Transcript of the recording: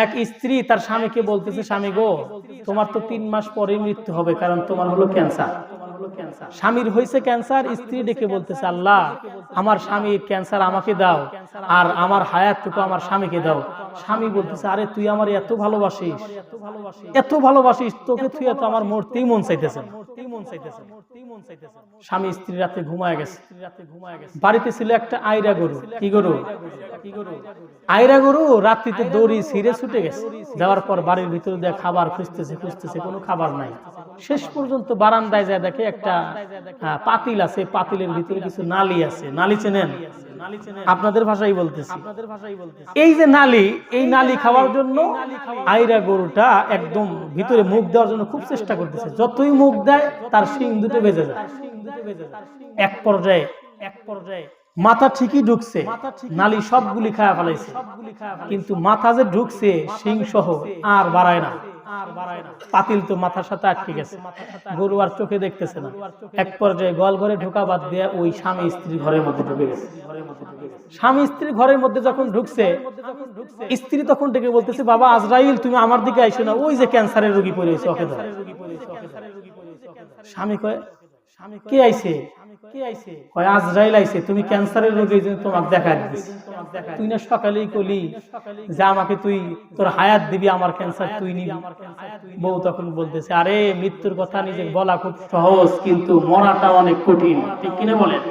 এক স্ত্রী তার স্বামীকে বলতেছে স্বামী গো তোমার তো তিন মাস পরে মৃত্যু হবে কারণ তোমার হলো ক্যান্সার। স্বামীর হয়েছে ক্যান্সার স্ত্রী ডেকে বলতেছে আল্লাহ আমার স্বামীর ক্যান্সার আমাকে দাও। আর আমার হায়াতটুকু আমার স্বামীকে দাও। স্বামী বলতেছে আরে তুই আমার এত ভালোবাসিস। এত ভালোবাসিস তোকে তুই এত আমার মরতেই মন চাইতেছে স্বামী স্ত্রী রাতে ঘুমায় গেছে। বাড়িতে ছিল একটা আইরা গরু। কি গরু? আইরা গরু রাত্রিতে দড়ি ছিঁড়ে ছুটে গেছে। যাওয়ার পর বাড়ির ভিতরে দিয়ে খাবার খুঁজতেছে খুঁজতেছে কোনো খাবার নাই। শেষ পর্যন্ত বারান্দায় যায় দেখে একটা পাতিল আছে। পাতিলের ভিতরে কিছু নালি আছে। নালি চেনেন? আপনাদের ভাষাই বলতেছি। এই যে নালি এই নালি খাওয়ার জন্য আইরা গরুটা একদম ভিতরে মুখ দেওয়ার জন্য খুব চেষ্টা করতেছে। যতই মুখ দেয় তার শিং দুটো বেজে যায়। এক পর্যায়ে এক পর্যায়ে। মাথা ঠিকই ঢুকছে। নালি সবগুলি খায়া ফেলাইছে। কিন্তু মাথা যে ঢুকছে শিং সহ আর বাড়ায় না। পাতিল তো মাথার সাথে আটকে গেছে। গরু আর চোখে দেখতেছে না। এক পর্যায়ে গল ঘরে ঢোকা বাদ দিয়ে ওই স্বামী স্ত্রী ঘরের মধ্যে ঢুকে গেছে। স্বামী স্ত্রী ঘরের মধ্যে যখন ঢুকছে স্ত্রী তখন ডেকে বলতেছে বাবা আজরাইল তুমি আমার দিকে আইসো না। ওই যে ক্যান্সারের রোগী পড়েছে ওকে স্বামী কয় কে আইছে? কয়। আজরাইল আইছে তুমি ক্যান্সারের রোগী জন্য তোমাকে দেখা দিচ্ছি তুই না সকালেই কলি যে আমাকে তুই তোর হায়াত দিবি আমার ক্যান্সার তুই নিবি। বউ তখন বলতেছে আরে মৃত্যুর কথা নিজে বলা খুব সহজ কিন্তু মরাটা অনেক কঠিন। ঠিক কিনা বলেন?